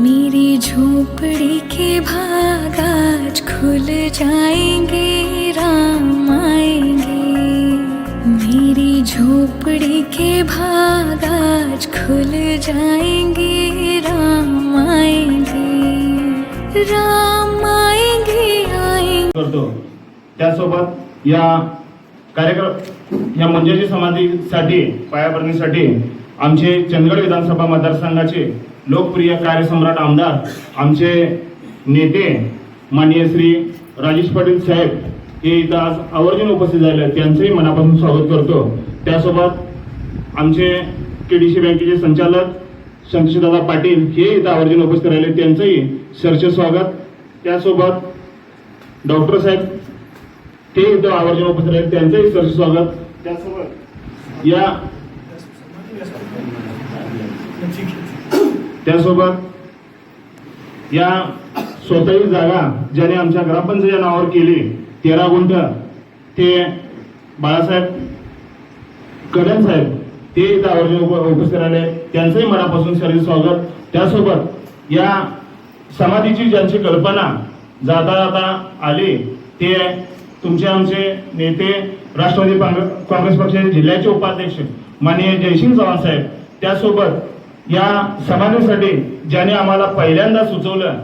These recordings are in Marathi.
मेरी झोपड़ी के भाग आज खुल जाएंगे राम आएंगे। मेरी झोपड़ी के भाग आज खुल जाएंगे राम आएंगे। राम आएंगे आएंगे। करतो। त्यासोबत या कार्यक्रम या मंजुरी समाधीसाठी पायाभरणीसाठी आमचे चंदगड विधानसभा मतदारसंघाचे लोकप्रिय कार्यसम्राट आमदार आमचे नेते माननीय श्री राजेश पाटील साहेब हे इथं आज आवर्जून उपस्थित झाले त्यांचंही मनापासून स्वागत करतो. त्यासोबत आमचे के डी सी बँकेचे संचालक संतोषदादा पाटील हे इथं आवर्जून उपस्थित राहिले. त्यांचंही सरचे स्वागत. त्यासोबत डॉक्टर साहेब ते इथं आवर्जून उपस्थित राहिले. त्यांचंही सरचे स्वागत. त्यासोबत या त्यासोबत या स्वतःही जागा ज्याने आमच्या ग्रामपंचायतीच्या नावावर केली तेरा गुंठ ते बाळासाहेब कदम साहेब ते इथं आवर्जून उप- उपस्थित राहिले. त्यांचंही मनापासून शरीर स्वागत. त्यासोबत या समाधीची ज्यांची कल्पना जाता जाता आली ते तुमचे आमचे नेते राष्ट्रवादी काँग्रेस काँग्रेस पक्षाचे जिल्ह्याचे उपाध्यक्ष माननीय जयसिंग चव्हाण साहेब त्यासोबत या समाधीसाठी ज्याने आम्हाला पहिल्यांदा सुचवलं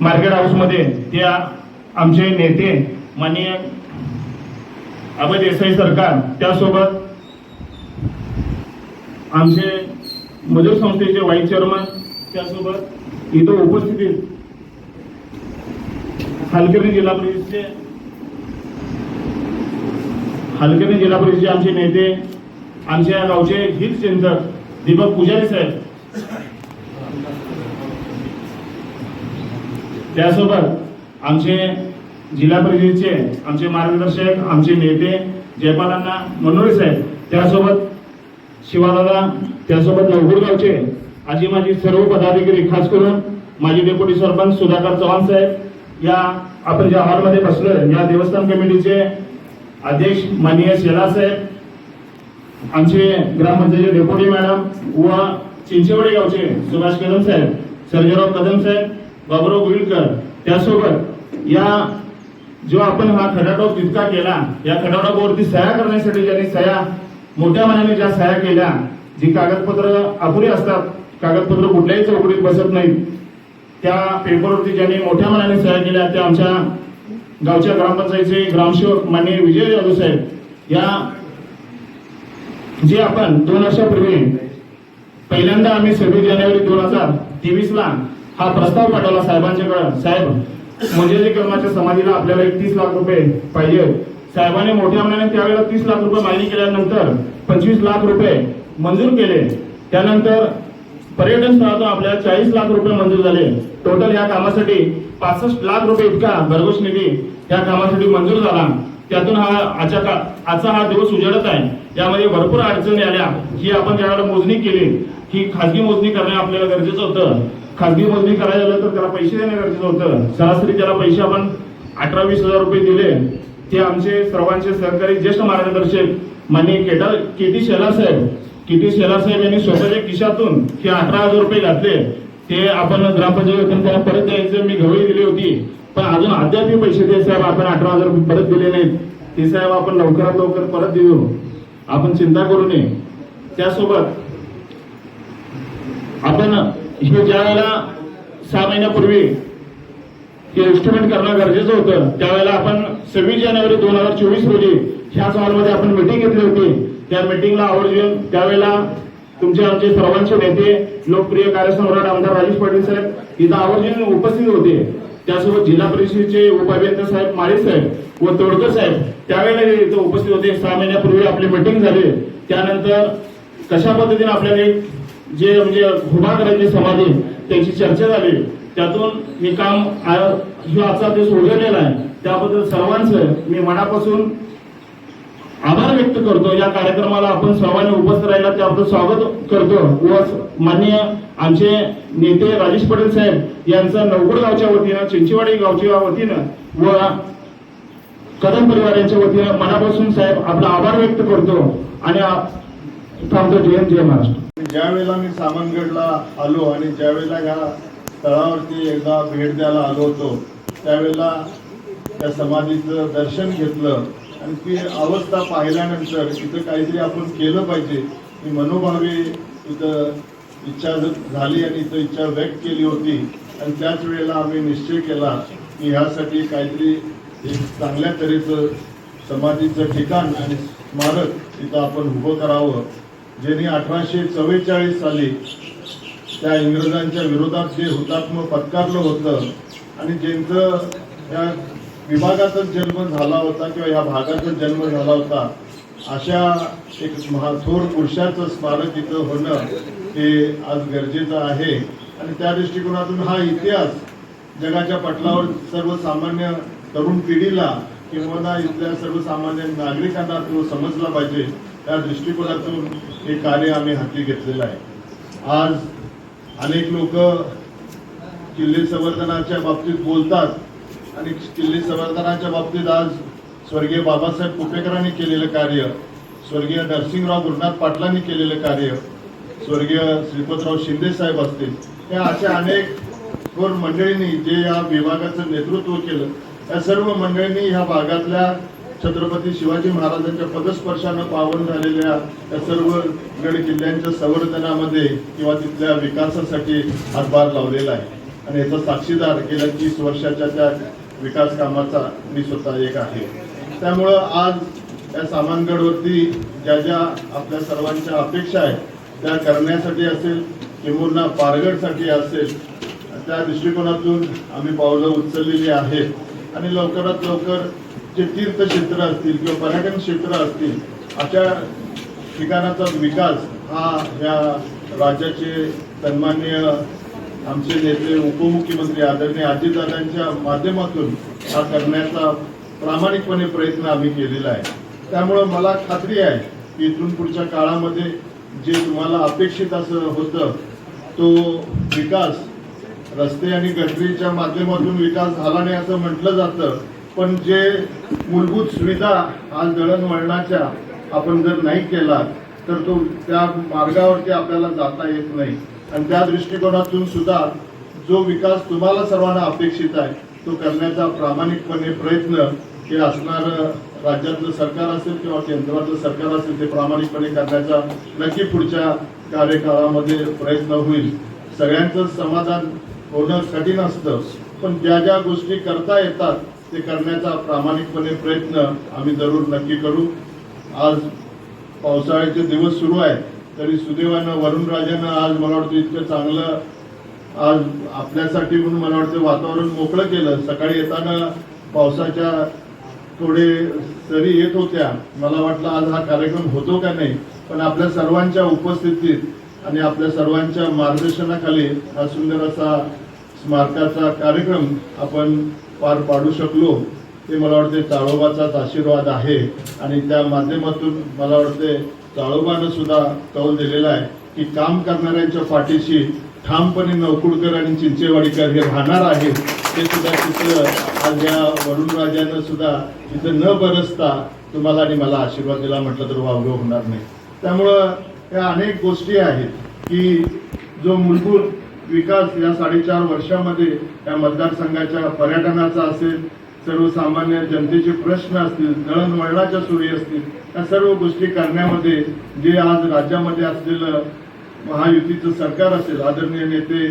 मार्केट हाऊसमध्ये ते आमचे नेते माननीय अभय देसाई सरकार त्यासोबत आमचे मजूर संस्थेचे व्हाईस चेअरमन त्यासोबत इथं उपस्थितीत हलकर्णी जिल्हा परिषदचे हलकर्णी जिल्हा परिषदेचे आमचे नेते आमच्या गावचे हित चिंतक दीपक पुजारी साहेब त्यासोबत आमचे जिल्हा परिषदेचे आमचे मार्गदर्शक आमचे नेते जयपालांना मनोरे साहेब त्यासोबत शिवाला त्यासोबत नवगुरगावचे आजी माझी सर्व पदाधिकारी खास करून माजी डेप्युटी सरपंच सुधाकर चव्हाण साहेब या आपण ज्या हॉलमध्ये बसलो या देवस्थान कमिटीचे अध्यक्ष माननीय शेला साहेब आमचे ग्रामपंचायतीचे डेप्युटी मॅडम व चिंचेवाडी गावचे सुभाष कदम साहेब सर्जेराव कदम साहेब बाबुराव गुईलकर त्यासोबत या जो आपण हा खटाटोप तितका केला या खटाटोपावरती सह्या करण्यासाठी ज्यांनी सह्या मोठ्या मनाने ज्या सह्या केल्या जी कागदपत्र अपुरी असतात कागदपत्र कुठल्याही चौकटीत बसत नाहीत त्या पेपरवरती ज्यांनी मोठ्या मनाने सह्या केल्या त्या आमच्या गावच्या ग्रामपंचायतीचे ग्रामसेवक माननीय विजय जाधव साहेब या जे आपण दोन वर्षापूर्वी पहिल्यांदा आम्ही सव्वीस जानेवारी दोन हजार तेवीस ला हा प्रस्ताव पाठवला साहेबांच्याकडे. साहेब मंजुरी कर्माच्या समाधीला आपल्याला एक तीस लाख रुपये पाहिजे. साहेबांनी मोठ्या मनाने त्यावेळेला तीस लाख रुपये मागणी केल्यानंतर पंचवीस लाख रुपये मंजूर केले. त्यानंतर पर्यटन स्थळातून आपल्याला चाळीस लाख रुपये मंजूर झाले. टोटल या कामासाठी पासष्ट लाख रुपये इतका भरघोस निधी या कामासाठी मंजूर झाला. त्यातून हा आजच्या का आजचा हा दिवस उजडत आहे. यामध्ये भरपूर अडचणी आल्या. ही आपण ज्यावेळेला मोजणी केली ही खाजगी मोजणी करणं आपल्याला गरजेचं होतं. खाजगी मोजणी करायला झालं तर त्याला पैसे देणं गरजेचं होतं. सरासरी त्याला पैसे आपण अठरा वीस हजार रुपये दिले. ते आमचे सर्वांचे सहकारी ज्येष्ठ मार्गदर्शक माननीय केटा केटी शेला साहेब. किती शेला साहेब यांनी स्वतःच्या खिशातून हे अठरा हजार रुपये घातले. ते आपण ग्रामपंचायतीतून त्याला परत द्यायचं. मी घवळी दिली होती. पण अजून अद्याप पैसे ते साहेब आपण अठरा हजार रुपये परत दिले नाहीत. ते साहेब आपण लवकरात लवकर परत देऊ. आपण चिंता करू नये. त्यासोबत आपण हे ज्या वेळेला सहा महिन्यापूर्वी हे इन्स्ट्रुमेंट करणं गरजेचं होतं त्यावेळेला आपण सव्वीस जानेवारी दोन हजार चोवीस रोजी ह्याच हॉलमध्ये आपण मिटिंग घेतली होती. त्या मिटिंगला आवर्जून त्यावेळेला तुमचे आमचे सर्वांचे नेते लोकप्रिय कार्यसम्राट आमदार राजेश पाटील साहेब इथं आवर्जून उपस्थित होते. त्यासोबत जिल्हा परिषदेचे उपाध्यक्ष साहेब माळी साहेब व तोडकर साहेब त्यावेळेला इथं उपस्थित होते. सहा महिन्यापूर्वी आपली मिटिंग झाली. त्यानंतर कशा पद्धतीने आपल्याला जे म्हणजे उभा करायची समाधी त्याची चर्चा झाली. त्यातून हे काम जो आजचा दिवस उलगडलेला आहे त्याबद्दल सर्वांचं मी मनापासून आभार व्यक्त करतो. या कार्यक्रमाला आपण सर्वांनी उपस्थित राहिला त्याबद्दल स्वागत करतो. व माननीय आमचे नेते राजेश पटेल साहेब यांचं नवगुड गावच्या वतीनं चिंचवाडी गावच्या वतीनं व कदम परिवार यांच्या वतीनं मनापासून साहेब आपला आभार व्यक्त करतो आणि थांबतो जय जय महाराष्ट्र. ज्या वेळेला मी सामनगडला आलो आणि ज्या वेळेला ह्या स्थळावरती एकदा भेट द्यायला आलो होतो त्यावेळेला त्या समाधीचं दर्शन घेतलं आणि ती अवस्था पाहिल्यानंतर तिथं काहीतरी आपण केलं पाहिजे ही मनोभावी तिथं इच्छा झाली आणि इथं इच्छा व्यक्त केली होती. आणि त्याच वेळेला आम्ही निश्चय केला की ह्यासाठी काहीतरी एक चांगल्या तऱ्हेचं समाधीचं ठिकाण आणि स्मारक तिथं आपण उभं करावं ज्यांनी अठराशे चव्वेचाळीस साली त्या इंग्रजांच्या विरोधात जे हुतात्म पत्कारलं होतं आणि ज्यांचं या विभागातच जन्म झाला होता किंवा या भागातच जन्म झाला होता अशा एक महाथोर पुरुषाचं स्मारक इथं होणं हे आज गरजेचं आहे. आणि त्या दृष्टिकोनातून हा इतिहास जगाच्या पटलावर सर्वसामान्य तरुण पिढीला किंवा इथल्या सर्वसामान्य नागरिकांना तो समजला पाहिजे. त्या दृष्टिकोनातून हे कार्य आम्ही हाती घेतलेलं आहे. आज अनेक लोक किल्ले संवर्धनाच्या बाबतीत बोलतात आणि किल्ले संवर्धनाच्या बाबतीत आज स्वर्गीय बाबासाहेब कुपेकरांनी केलेलं कार्य स्वर्गीय नरसिंहराव गुरुनाथ पाटलांनी केलेलं कार्य स्वर्गीय श्रीपतराव शिंदे साहेब असतील. हे अशा अनेक थोर मंडळींनी जे या विभागाचं नेतृत्व केलं या सर्व मंडळींनी ह्या भागातल्या छत्रपती शिवाजी महाराजांच्या पदस्पर्शानं पावन झालेल्या या सर्व गड किल्ल्यांच्या संवर्धनामध्ये किंवा तिथल्या विकासासाठी हातभार लावलेला आहे. आणि याचा साक्षीदार गेल्या तीस वर्षाच्या त्या विकास कामाचा मी स्वतः एक आहे. त्यामुळं आज या सामानगडवरती ज्या ज्या आपल्या सर्वांच्या अपेक्षा आहेत त्या करण्यासाठी असेल किंबहुना पारगडसाठी असेल त्या दृष्टिकोनातून आम्ही पावलं उचललेली आहेत. आणि लवकरात लवकर जे तीर्थक्षेत्र असतील किंवा पर्यटन क्षेत्र असतील अशा ठिकाणाचा विकास हा या राज्याचे सन्मान्य आमचे नेते उपमुख्यमंत्री आदरणीय अजितदादांच्या माध्यमातून हा करण्याचा प्रामाणिकपणे प्रयत्न आम्ही केलेला आहे. त्यामुळं मला खात्री आहे की इथून पुढच्या काळामध्ये जे तुम्हाला अपेक्षित असं होतं तो विकास रस्ते आणि गटरीच्या माध्यमातून विकास झाला नाही असं म्हटलं जातं. पण जे मूलभूत सुविधा आज दळणवळणाच्या आपण जर नाही केला तर तो त्या मार्गावरती आपल्याला जाता येत नाही. आणि त्या दृष्टिकोनातून सुद्धा जो विकास तुम्हाला सर्वांना अपेक्षित आहे तो करण्याचा प्रामाणिकपणे प्रयत्न हे असणार राज्यातलं सरकार असेल किंवा केंद्रातलं सरकार असेल ते प्रामाणिकपणे करण्याचा नक्की पुढच्या कार्यकाळामध्ये प्रयत्न होईल. सगळ्यांचं समाधान होणं कठीण असतं पण ज्या ज्या गोष्टी करता येतात ते करण्याचा प्रामाणिकपणे प्रयत्न आम्ही जरूर नक्की करू. आज पावसाळ्याचे दिवस सुरू आहेत तरी सुदैवानं वरुणराजानं आज मला वाटतं इतकं चांगलं आज आपल्यासाठी म्हणून मला वाटतं वातावरण मोकळं केलं. सकाळी येताना पावसाच्या थोडे सरी येत होत्या. मला वाटलं आज हा कार्यक्रम होतो का नाही? पण आपल्या सर्वांच्या उपस्थितीत आणि आपल्या सर्वांच्या मार्गदर्शनाखाली हा सुंदर असा स्मारकाचा कार्यक्रम आपण पार पाडू शकलो ते मला वाटते चाळोबाचाच आशीर्वाद आहे. आणि त्या माध्यमातून मला वाटते चाळोबानं सुद्धा कौल दिलेला आहे की काम करणाऱ्यांच्या पाठीशी ठामपणे नवकुडकर आणि चिंचेवाडीकर हे राहणार आहेत ते सुद्धा तिथं आज या वरुण राजानं सुद्धा तिथं न बरसता तुम्हाला आणि मला आशीर्वाद दिला. म्हटलं तर वावगं होणार नाही. त्यामुळं या अनेक गोष्टी आहेत की जो मूलभूत विकास या साडेचार वर्षामध्ये या मतदारसंघाच्या पर्यटनाचा असेल सर्वसामान्य जनतेचे प्रश्न असतील दळणवळणाच्या सोयी असतील या सर्व गोष्टी करण्यामध्ये जे आज राज्यामध्ये असलेलं महायुतीचं सरकार असेल आदरणीय नेते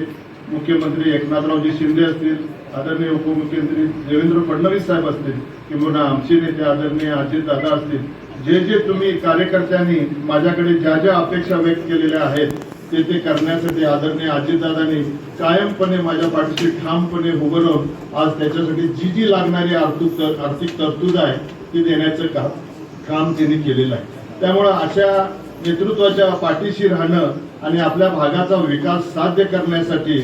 मुख्यमंत्री एकनाथरावजी शिंदे असतील आदरणीय उपमुख्यमंत्री देवेंद्र फडणवीस साहेब असतील किंवा आमचे नेते आदरणीय अजितदादा असतील जे जे तुम्ही कार्यकर्त्यांनी माझ्याकडे ज्या ज्या अपेक्षा व्यक्त केलेल्या आहेत ते ते करण्यासाठी आदरणीय अजितदादांनी कायमपणे माझ्या पाठीशी ठामपणे उभं राहून आज त्याच्यासाठी जी जी लागणारी आर्थिक आर्थिक तरतूद आहे ती देण्याचं काम काम त्यांनी केलेलं आहे. त्यामुळं अशा नेतृत्वाच्या पाठीशी राहणं आणि आपल्या भागाचा विकास साध्य करण्यासाठी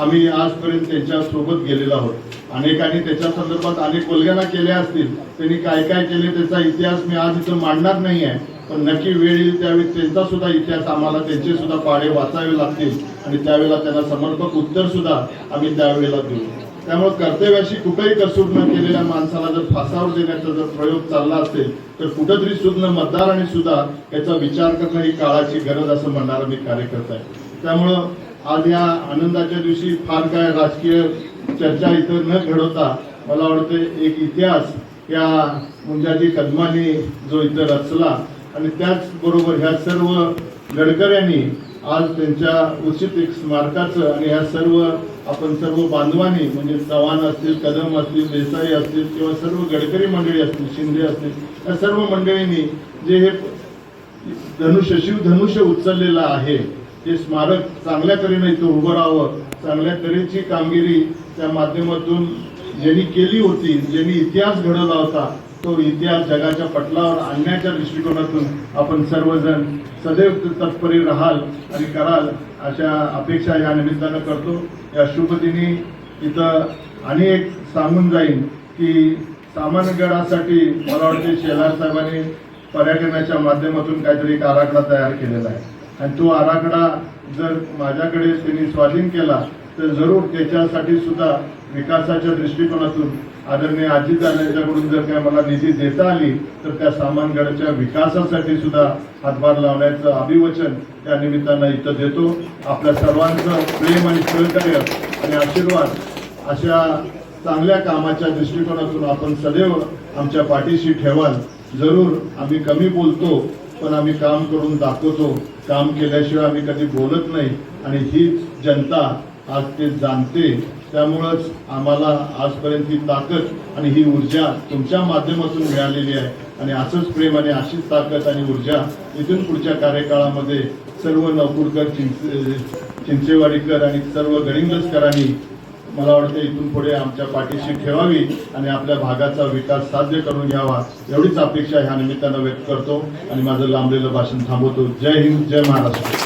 आम्ही आजपर्यंत त्यांच्यासोबत गेलेलो आहोत. अनेकांनी त्याच्या संदर्भात अनेक उलगना केल्या असतील त्यांनी काय काय केले त्याचा इतिहास मी आज इथं मांडणार नाही आहे. पण नक्की वेळ येईल त्यावेळी त्यांचा सुद्धा इतिहास आम्हाला त्यांचे सुद्धा पाडे वाचावे लागतील आणि त्यावेळेला त्यांना समर्पक उत्तर सुद्धा आम्ही त्यावेळेला देऊ. त्यामुळे कर्तव्याशी कुठेही कसूट न केलेल्या माणसाला जर फासावर देण्याचा जर प्रयोग चालला असेल तर कुठंतरी सुद्धा मतदार आणि सुद्धा याचा विचार करणं ही काळाची गरज असं म्हणणारा मी कार्यकर्ता आहे. त्यामुळं आज या आनंदाच्या दिवशी फार काय राजकीय चर्चा इथं न घडवता मला वाटतं एक इतिहास या मुंजाजी कदमाने जो इथं रचला आणि त्याचबरोबर ह्या सर्व गडकऱ्यांनी आज त्यांच्या उचित एक स्मारकाचं आणि ह्या सर्व आपण सर्व बांधवांनी म्हणजे चव्हाण असतील कदम असतील देसाई असतील किंवा सर्व गडकरी मंडळी असतील शिंदे असतील या सर्व मंडळींनी जे हे धनुष्य शिव धनुष्य उचललेलं आहे ते स्मारक चांगल्या तऱ्हेने इथं उभं राहावं चांगल्या तऱ्हेची कामगिरी त्या माध्यमातून ज्यांनी केली होती ज्यांनी इतिहास घडवला होता तो इतिहास जगाच्या पटलावर आणण्याच्या दृष्टिकोनातून आपण सर्वजण सदैव तत्परी राहाल आणि कराल अशा अपेक्षा या निमित्तानं करतो. या शुभदिनी इथं आणि एक सांगून जाईन की सामान्यगडासाठी मला वाटते शेलार साहेबांनी पर्यटनाच्या माध्यमातून काहीतरी एक आराखडा तयार केलेला आहे. आणि तो आराखडा जर माझ्याकडे त्यांनी स्वाधीन केला तर जरूर त्याच्यासाठी सुद्धा विकासाच्या दृष्टिकोनातून आदरणीय अजितदादांच्याकडून जर काय मला निधी देता आली तर त्या सामानगडच्या विकासासाठी सुद्धा हातभार लावण्याचं अभिवचन त्या निमित्तानं इथं देतो. आपल्या सर्वांचं प्रेम आणि सहकार्य आणि आशीर्वाद अशा चांगल्या कामाच्या दृष्टिकोनातून आपण सदैव आमच्या पाठीशी ठेवाल. जरूर आम्ही कमी बोलतो पण आम्ही काम करून दाखवतो. काम केल्याशिवाय आम्ही कधी बोलत नाही आणि हीच जनता आज ते जाणते. त्यामुळंच आम्हाला आजपर्यंत ही ताकद आणि ही ऊर्जा तुमच्या माध्यमातून मिळालेली आहे. आणि असंच प्रेम आणि अशीच ताकद आणि ऊर्जा इथून पुढच्या कार्यकाळामध्ये सर्व नौकुरकर चिंचे चिंचेवाडीकर आणि सर्व गडिंगजकरांनी मला वाटतं इथून पुढे आमच्या पाठीशी ठेवावी आणि आपल्या भागाचा विकास साध्य करून घ्यावा एवढीच अपेक्षा ह्या निमित्तानं व्यक्त करतो. आणि माझं लांबलेलं भाषण थांबवतो. जय हिंद जय महाराष्ट्र.